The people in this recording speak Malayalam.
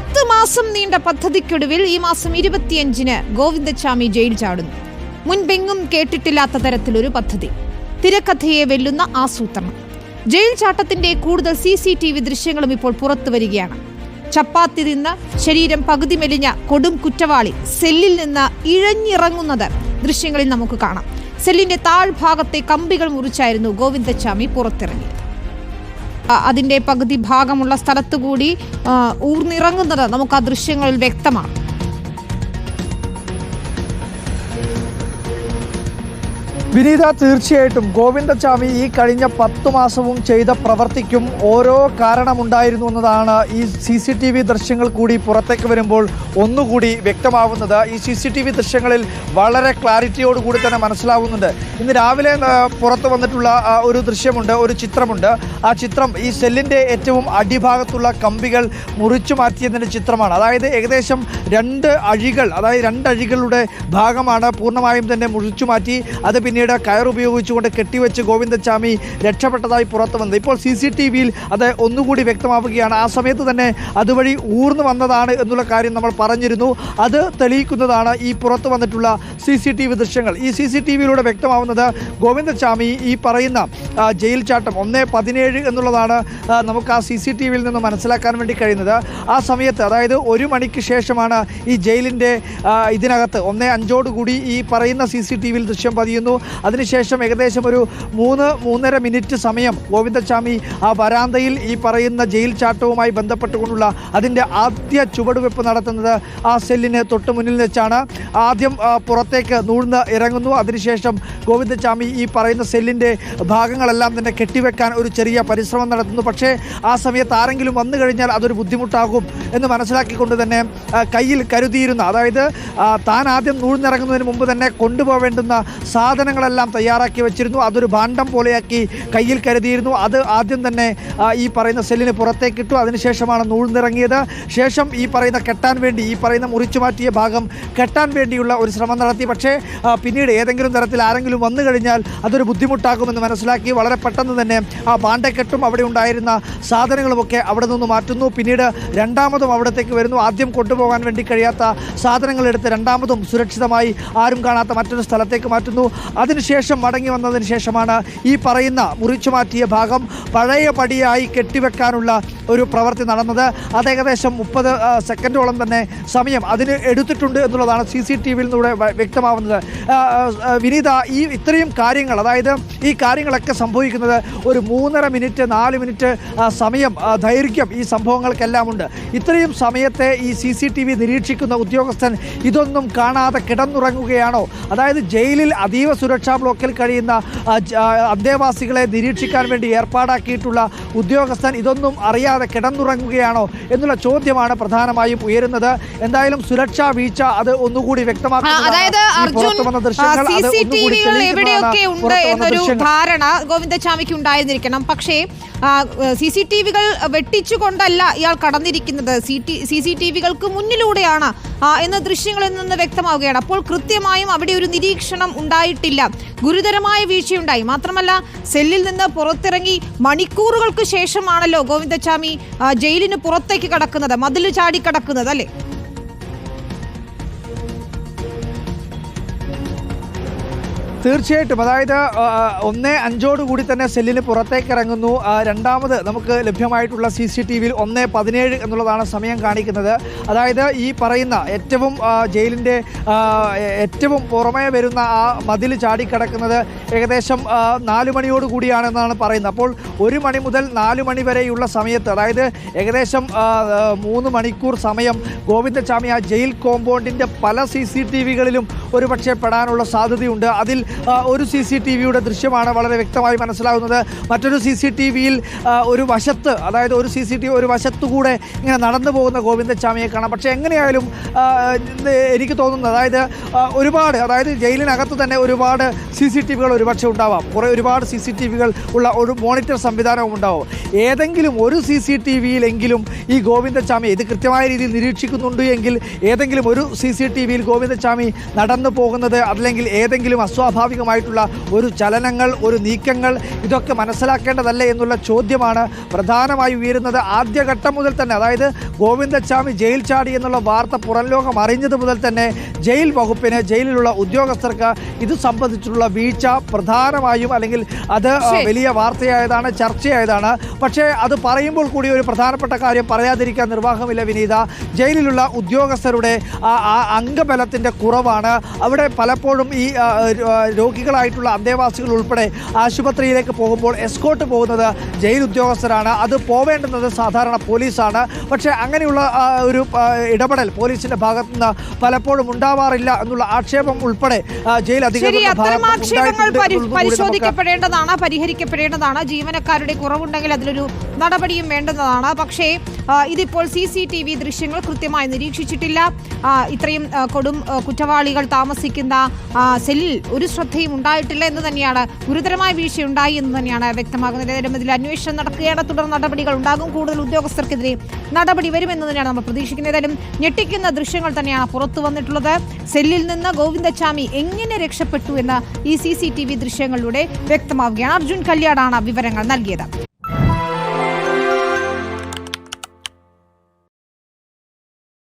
പത്ത് മാസം നീണ്ട പദ്ധതിക്കൊടുവിൽ ഈ മാസം ഇരുപത്തിയഞ്ചിന് ഗോവിന്ദച്ചാമി ജയിൽ ചാടുന്നു. മുൻപെങ്ങും കേട്ടിട്ടില്ലാത്ത തരത്തിലൊരു പദ്ധതി. തിരക്കഥയെ വെല്ലുന്ന ആസൂത്രണം. ജയിൽ ചാട്ടത്തിന്റെ കൂടുതൽ സി സി ടി വി ദൃശ്യങ്ങളും ഇപ്പോൾ പുറത്തു വരികയാണ്. ചപ്പാത്തി നിന്ന് ശരീരം പകുതി മെലിഞ്ഞ കൊടും കുറ്റവാളി സെല്ലിൽ നിന്ന് ഇഴഞ്ഞിറങ്ങുന്നത് ദൃശ്യങ്ങളിൽ നമുക്ക് കാണാം. സെല്ലിന്റെ താഴ്ഭാഗത്തെ കമ്പികൾ മുറിച്ചായിരുന്നു ഗോവിന്ദച്ചാമി പുറത്തിറങ്ങിയത് ആ, അതിന്റെ പകുതി ഭാഗമുള്ള സ്ഥലത്തുകൂടി ഊർന്നിറങ്ങുന്നത് നമുക്ക് ആ ദൃശ്യങ്ങളിൽ വ്യക്തമാണ്. വിനീത തീർച്ചയായിട്ടും ഗോവിന്ദച്ചാമി ഈ കഴിഞ്ഞ പത്ത് മാസവും ചെയ്ത പ്രവർത്തിക്കും ഓരോ കാരണമുണ്ടായിരുന്നു എന്നതാണ് ഈ സി സി ടി വി ദൃശ്യങ്ങൾ കൂടി പുറത്തേക്ക് വരുമ്പോൾ ഒന്നുകൂടി വ്യക്തമാവുന്നത്. ഈ സി സി ടി വി ദൃശ്യങ്ങളിൽ വളരെ ക്ലാരിറ്റിയോടുകൂടി തന്നെ മനസ്സിലാവുന്നുണ്ട്. ഇന്ന് രാവിലെ പുറത്തു വന്നിട്ടുള്ള ഒരു ദൃശ്യമുണ്ട് ഒരു ചിത്രമുണ്ട്. ആ ചിത്രം ഈ സെല്ലിന്റെ ഏറ്റവും അടിഭാഗത്തുള്ള കമ്പികൾ മുറിച്ചു മാറ്റിയതിന്റെ ചിത്രമാണ്. അതായത് ഏകദേശം രണ്ട് അഴികൾ അതായത് രണ്ട് അഴികളുടെ ഭാഗമാണ് പൂർണമായും തന്നെ മുറിച്ചു മാറ്റി അത് പിന്നീട് കയർ ഉപയോഗിച്ചുകൊണ്ട് കെട്ടിവെച്ച് ഗോവിന്ദച്ചാമി രക്ഷപ്പെട്ടതായി പുറത്തു വന്നത് ഇപ്പോൾ സി സി ടി വിയിൽ അത് ഒന്നുകൂടി വ്യക്തമാവുകയാണ്. ആ സമയത്ത് തന്നെ അതുവഴി ഊർന്നു വന്നതാണ് എന്നുള്ള കാര്യം നമ്മൾ പറഞ്ഞിരുന്നു. അത് തെളിയിക്കുന്നതാണ് ഈ പുറത്തു വന്നിട്ടുള്ള സി സി ടി വി ദൃശ്യങ്ങൾ. ഈ സി സി ടി വിയിലൂടെ വ്യക്തമാവുന്നത് ഗോവിന്ദച്ചാമി ഈ പറയുന്ന ജയിൽ ചാട്ടം ഒന്ന് പതിനേഴ് എന്നുള്ളതാണ് നമുക്ക് ആ സി സി ടി വിയിൽ നിന്ന് മനസ്സിലാക്കാൻ വേണ്ടി കഴിയുന്നത്. ആ സമയത്ത് അതായത് ഒരു മണിക്ക് ശേഷമാണ് ഈ ജയിലിന്റെ ഇതിനകത്ത് ഒന്ന് അഞ്ചോടുകൂടി ഈ പറയുന്ന സി സി ടി വിയിൽ ദൃശ്യം പതിയുന്നു. അതിനുശേഷം ഏകദേശം ഒരു മൂന്ന് മൂന്നര മിനിറ്റ് സമയം ഗോവിന്ദസ്വാമി ആ വരാന്തയിൽ ഈ പറയുന്ന ജയിൽ ചാട്ടവുമായി ബന്ധപ്പെട്ടുകൊണ്ടുള്ള അതിന്റെ ആദ്യ ചുവടുവെപ്പ് നടത്തുന്നത് ആ സെല്ലിന് തൊട്ട് മുന്നിൽ വെച്ചാണ്. ആദ്യം പുറത്തേക്ക് നൂഴ്ന്ന് ഇറങ്ങുന്നു. അതിനുശേഷം ഗോവിന്ദസ്വാമി ഈ പറയുന്ന സെല്ലിന്റെ ഭാഗങ്ങളെല്ലാം തന്നെ കെട്ടിവെക്കാൻ ഒരു ചെറിയ പരിശ്രമം നടത്തുന്നു. പക്ഷേ ആ സമയത്ത് ആരെങ്കിലും വന്നു കഴിഞ്ഞാൽ അതൊരു ബുദ്ധിമുട്ടാകും എന്ന് മനസ്സിലാക്കിക്കൊണ്ട് തന്നെ കയ്യിൽ കരുതിയിരുന്ന അതായത് താൻ ആദ്യം നൂഴ്ന്നിറങ്ങുന്നതിന് മുമ്പ് തന്നെ കൊണ്ടുപോവേണ്ടുന്ന സാധനങ്ങളെല്ലാം തയ്യാറാക്കി വെച്ചിരുന്നു. അതൊരു ഭാണ്ഡം പോലെയാക്കി കയ്യിൽ കരുതിയിരുന്നു. അത് ആദ്യം തന്നെ ഈ പറയുന്ന സെല്ലിന് പുറത്തേക്കിട്ടു അതിനുശേഷമാണ് നൂഴ്ന്നിറങ്ങിയത് ശേഷം ഈ പറയുന്ന കെട്ടാൻ വേണ്ടി ഈ പറയുന്ന മുറിച്ചു മാറ്റിയ ഭാഗം കെട്ടാൻ വേണ്ടിയുള്ള ഒരു ശ്രമം നടത്തി. പക്ഷേ പിന്നീട് ഏതെങ്കിലും തരത്തിൽ ആരെങ്കിലും വന്നു കഴിഞ്ഞാൽ അതൊരു ബുദ്ധിമുട്ടാകുമെന്ന് മനസ്സിലാക്കി വളരെ പെട്ടെന്ന് തന്നെ ആ ഭാണ്ഡക്കെട്ടും അവിടെ ഉണ്ടായിരുന്ന സാധനങ്ങളുമൊക്കെ അവിടെ നിന്ന് മാറ്റുന്നു. പിന്നീട് രണ്ടാമതും അവിടത്തേക്ക് വരുന്നു. ആദ്യം കൊണ്ടുപോകാൻ വേണ്ടി കഴിയാത്ത സാധനങ്ങളെടുത്ത് രണ്ടാമതും സുരക്ഷിതമായി ആരും കാണാത്ത മറ്റൊരു സ്ഥലത്തേക്ക് മാറ്റുന്നു. അതിനുശേഷം മടങ്ങി വന്നതിന് ശേഷമാണ് ഈ പറയുന്ന മുറിച്ചു മാറ്റിയ ഭാഗം പഴയ പടിയായി കെട്ടിവെക്കാനുള്ള ഒരു പ്രവൃത്തി നടന്നത്. അത് ഏകദേശം മുപ്പത് സെക്കൻഡോളം തന്നെ സമയം അതിന് എടുത്തിട്ടുണ്ട് എന്നുള്ളതാണ് സി സി ടി നിന്നൂടെ വ്യക്തമാവുന്നത്. വിനീത ഈ ഇത്രയും കാര്യങ്ങൾ അതായത് ഈ കാര്യങ്ങളൊക്കെ സംഭവിക്കുന്നത് ഒരു മൂന്നര മിനിറ്റ് നാല് മിനിറ്റ് സമയം ദൈർഘ്യം ഈ സംഭവങ്ങൾക്കെല്ലാം ഉണ്ട്. ഇത്രയും സമയത്തെ ഈ സി സി ടി വി നിരീക്ഷിക്കുന്ന ഉദ്യോഗസ്ഥൻ ഇതൊന്നും കാണാതെ കിടന്നുറങ്ങുകയാണോ? അതായത് ജയിലിൽ അതീവ സുരക്ഷാ ബ്ലോക്കിൽ കഴിയുന്ന അന്തേവാസികളെ നിരീക്ഷിക്കാൻ വേണ്ടി ഏർപ്പാടാക്കിയിട്ടുള്ള ഉദ്യോഗസ്ഥൻ ഇതൊന്നും അറിയാതെ കിടന്നുറങ്ങുകയാണോ എന്നുള്ള ചോദ്യമാണ് പ്രധാനമായും ഉയരുന്നത്. എന്തായാലും സുരക്ഷാ വീഴ്ച അത് ഒന്നുകൂടി വ്യക്തമാക്കുന്നു എവിടെയൊക്കെ ഉണ്ട് എന്നൊരു ധാരണ ഉണ്ടായിരുന്നിരിക്കണം. പക്ഷേ സി സി ടി വികൾ വെട്ടിച്ചുകൊണ്ടല്ല ഇയാൾ കടന്നിരിക്കുന്നത്. സി സി ടി വികൾക്ക് മുന്നിലൂടെയാണ് എന്ന ദൃശ്യങ്ങളിൽ നിന്ന് വ്യക്തമാവുകയാണ്. അപ്പോൾ കൃത്യമായും അവിടെ ഒരു നിരീക്ഷണം ഉണ്ടായിട്ടില്ല. ഗുരുതരമായ വീഴ്ചയുണ്ടായി. മാത്രമല്ല സെല്ലിൽ നിന്ന് പുറത്തിറങ്ങി മണിക്കൂറുകൾക്ക് ശേഷമാണല്ലോ ഗോവിന്ദസ്വാമി ജയിലിന് പുറത്തേക്ക് കടക്കുന്നത് മതിൽ ചാടി കടക്കുന്നത് അല്ലേ? തീർച്ചയായിട്ടും. അതായത് ഒന്ന് അഞ്ചോട് കൂടി തന്നെ സെല്ലിന് പുറത്തേക്ക് ഇറങ്ങുന്നു രണ്ടാമത് നമുക്ക് ലഭ്യമായിട്ടുള്ള സി സി ടി വിയിൽ ഒന്ന് പതിനേഴ് എന്നുള്ളതാണ് സമയം കാണിക്കുന്നത്. അതായത് ഈ പറയുന്ന ഏറ്റവും ജയിലിന്റെ ഏറ്റവും പുറമേ വരുന്ന ആ മതിൽ ചാടിക്കിടക്കുന്നത് ഏകദേശം നാല് മണിയോട് കൂടിയാണെന്നാണ് പറയുന്നത്. അപ്പോൾ ഒരു മണി മുതൽ നാല് മണി വരെയുള്ള സമയത്ത് അതായത് ഏകദേശം മൂന്ന് മണിക്കൂർ സമയം ഗോവിന്ദസ്വാമി ആ ജയിൽ കോമ്പൗണ്ടിന്റെ പല സി സി ടി വികളിലും ഒരുപക്ഷെ പെടാനുള്ള സാധ്യതയുണ്ട്. അതിൽ ഒരു സി സി ടി വിയുടെ ദൃശ്യമാണ് വളരെ വ്യക്തമായി മനസ്സിലാകുന്നത്. മറ്റൊരു സി സി ടി വിയിൽ ഒരു വശത്ത് അതായത് ഒരു സി സി ടി ഒരു വശത്തുകൂടെ ഇങ്ങനെ നടന്നു പോകുന്ന ഗോവിന്ദസ്വാമിയെ കാണാം. പക്ഷേ എങ്ങനെയായാലും എനിക്ക് തോന്നുന്നത് അതായത് ഒരുപാട് അതായത് ജയിലിനകത്ത് തന്നെ ഒരുപാട് സി സി ടി വികൾ ഒരുപക്ഷെ ഉണ്ടാവാം. കുറേ ഒരുപാട് സി സി ടി വികൾ ഉള്ള ഒരു മോണിറ്റർ സംവിധാനവും ഉണ്ടാവും. ഏതെങ്കിലും ഒരു സി സി ടി വിയിലെങ്കിലും ഈ ഗോവിന്ദസ്വാമി ഇത് കൃത്യമായ രീതിയിൽ നിരീക്ഷിക്കുന്നുണ്ട് എങ്കിൽ ഏതെങ്കിലും ഒരു സി സി ടി വിയിൽ ഗോവിന്ദസ്വാമി നടന്നു പോകുന്നത് അല്ലെങ്കിൽ ഏതെങ്കിലും അസ്വാഭാവിക അസ്വാഭാവികമായിട്ടുള്ള ഒരു ചലനങ്ങൾ ഒരു നീക്കങ്ങൾ ഇതൊക്കെ മനസ്സിലാക്കേണ്ടതല്ലേ എന്നുള്ള ചോദ്യമാണ് പ്രധാനമായി ഉയരുന്നത് ആദ്യഘട്ടം മുതൽ തന്നെ. അതായത് ഗോവിന്ദച്ചാമി ജയിൽ ചാടി എന്നുള്ള വാർത്ത പുറംലോകം അറിഞ്ഞത് മുതൽ തന്നെ ജയിൽ വകുപ്പിന് ജയിലിലുള്ള ഉദ്യോഗസ്ഥർക്ക് ഇത് സംബന്ധിച്ചിട്ടുള്ള വീഴ്ച പ്രധാനമായും അല്ലെങ്കിൽ അത് വലിയ വാർത്തയായതാണ് ചർച്ചയായതാണ്. പക്ഷേ അത് പറയുമ്പോൾ കൂടി ഒരു പ്രധാനപ്പെട്ട കാര്യം പറയാതിരിക്കാൻ നിർവാഹമില്ല വിനീത. ജയിലിലുള്ള ഉദ്യോഗസ്ഥരുടെ അംഗബലത്തിന്റെ കുറവാണ്. അവിടെ പലപ്പോഴും ഈ രോഗികളായിട്ടുള്ള അന്തേവാസികൾ ഉൾപ്പെടെ ആശുപത്രിയിലേക്ക് പോകുമ്പോൾ എസ്കോട്ട് പോകുന്നത് ജയിൽ ഉദ്യോഗസ്ഥരാണ്. അത് പോവേണ്ടുന്നത് സാധാരണ പോലീസാണ്. പക്ഷേ അങ്ങനെയുള്ള ഒരു ഇടപെടൽ പോലീസിന്റെ ഭാഗത്തു നിന്ന് പലപ്പോഴും ഉണ്ടാവാറില്ല എന്നുള്ള ആക്ഷേപം ഉൾപ്പെടെ ജയിൽ പരിശോധിക്കപ്പെടേണ്ടതാണ് പരിഹരിക്കപ്പെടേണ്ടതാണ്. ജീവനക്കാരുടെ കുറവുണ്ടെങ്കിൽ അതിലൊരു നടപടിയും വേണ്ടുന്നതാണ്. പക്ഷേ ഇതിപ്പോൾ സി സി ടി വി ദൃശ്യങ്ങൾ കൃത്യമായി നിരീക്ഷിച്ചിട്ടില്ല. ഇത്രയും കൊടും കുറ്റവാളികൾ താമസിക്കുന്ന സെല്ലിൽ ഒരു ശ്രദ്ധയും ഉണ്ടായിട്ടില്ല എന്ന് തന്നെയാണ് ഗുരുതരമായ വീഴ്ച ഉണ്ടായി എന്ന് തന്നെയാണ് വ്യക്തമാകുന്നത്. ഇതിൽ അന്വേഷണം നടക്കുകയാണ്. തുടർ നടപടികൾ ഉണ്ടാകും. കൂടുതൽ ഉദ്യോഗസ്ഥർക്കെതിരെ നടപടി വരുമെന്ന് തന്നെയാണ് നമ്മൾ പ്രതീക്ഷിക്കുന്നത്. ഏതായാലും ഞെട്ടിക്കുന്ന ദൃശ്യങ്ങൾ തന്നെയാണ് പുറത്തു വന്നിട്ടുള്ളത്. സെല്ലിൽ നിന്ന് ഗോവിന്ദച്ചാമി എങ്ങനെ രക്ഷപ്പെട്ടു എന്ന് ഈ സി സി ടി വി ദൃശ്യങ്ങളിലൂടെ വ്യക്തമാവുകയാണ്. അർജുൻ കല്യാടാണ് വിവരങ്ങൾ നൽകിയത്.